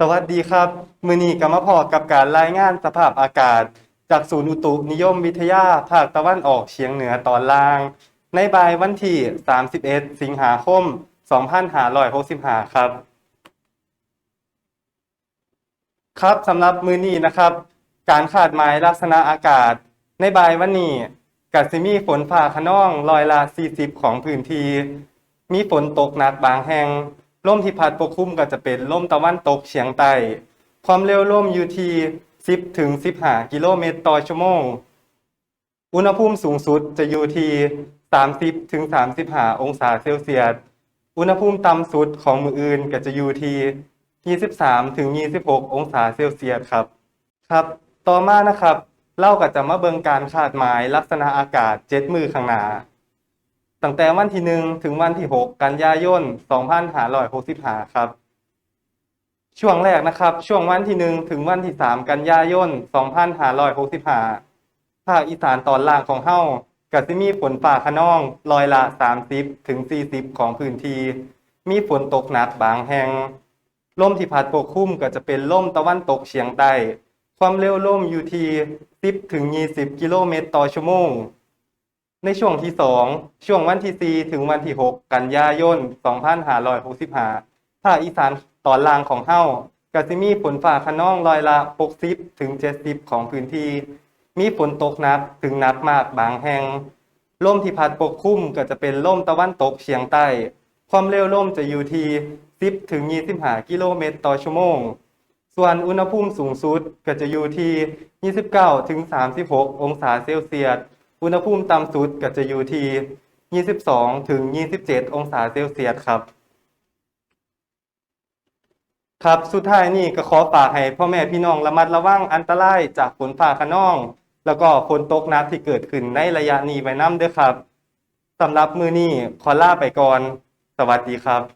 สวัสดีครับมือนี้ก็มพอกับการรายงานสภาพอากาศ จากศูนย์อุตุนิยมวิทยาภาคตะวันออกเฉียงเหนือตอนล่าง ในบ่ายวันที่ 31 สิงหาคม 2565 ครับ ครับสำหรับมือนีนะครับ การคาดหมายลักษณะอากาศ ในบ่ายวันนี้กัสิมีฝนฟ้าขนองร้อยละ 40 ของพื้นที่มีฝนตกหนักบางแห่ง ลมที่พัดปกคลุมก็จะเป็นลมตะวันตกเฉียงใต้ ความเร็วลมอยู่ที่ 10 ถึง 15 กิโลเมตรต่อชั่วโมง อุณหภูมิสูงสุดจะอยู่ที่ 30 ถึง 35 องศาเซลเซียส อุณหภูมิต่ำสุดของมืออื่นก็จะอยู่ที่ 23 ถึง 26 องศาเซลเซียสครับ ครับ ต่อมานะครับเราก็จะมาเบิงการคาดหมายลักษณะอากาศ 7 มือข้างหน้า ตั้งแต่วันที่1ถึงวันที่6กันยายน2565ครับ ช่วงแรกนะครับ ช่วงวันที่1ถึงวันที่3กันยายน2565ภาคอีสานตอนล่างของเฮาก็สิมีฝนฟ้าคะนองร้อยละ30ถึง40ของพื้นที่มีฝนตกหนักบางแห่งลมที่พัดปกคลุมก็จะเป็นลมตะวันตกเฉียงใต้ความเร็วลมอยู่ที่10ถึง20 กิโลเมตรต่อชั่วโมง ในช่วงที่ 2 ช่วงวันที่ 4 ถึงวันที่ 6 กันยายน 2565ภาคอีสานตอนล่างของเฮาก็สิมีฝนฟ้าคะนองร้อยละ 60 ถึง 70 ของพื้นที่ มีฝนตกหนักถึงหนักมากบางแห่งลมที่พัดปกคลุมก็จะเป็นลมตะวันตกเฉียงใต้ ความเร็วลมจะอยู่ที่ 10 ถึง 25 กิโลเมตรต่อชั่วโมง ส่วนอุณหภูมิสูงสุดก็จะอยู่ที่ 29 ถึง 36 องศาเซลเซียส อุณหภูมิต่ำสุดก็จะอยู่ที่ 22 ถึง 27 องศาเซลเซียสครับ ครับสุดท้ายนี่ก็ขอฝากให้พ่อแม่พี่น้องระมัดระวังอันตรายจากฝนฟ้าคะนอง แล้วก็ฝนตกหนักที่เกิดขึ้นในระยะนี้ไว้นํเด้อครับสำหรับมือนี้ขอลาไปก่อน สวัสดีครับ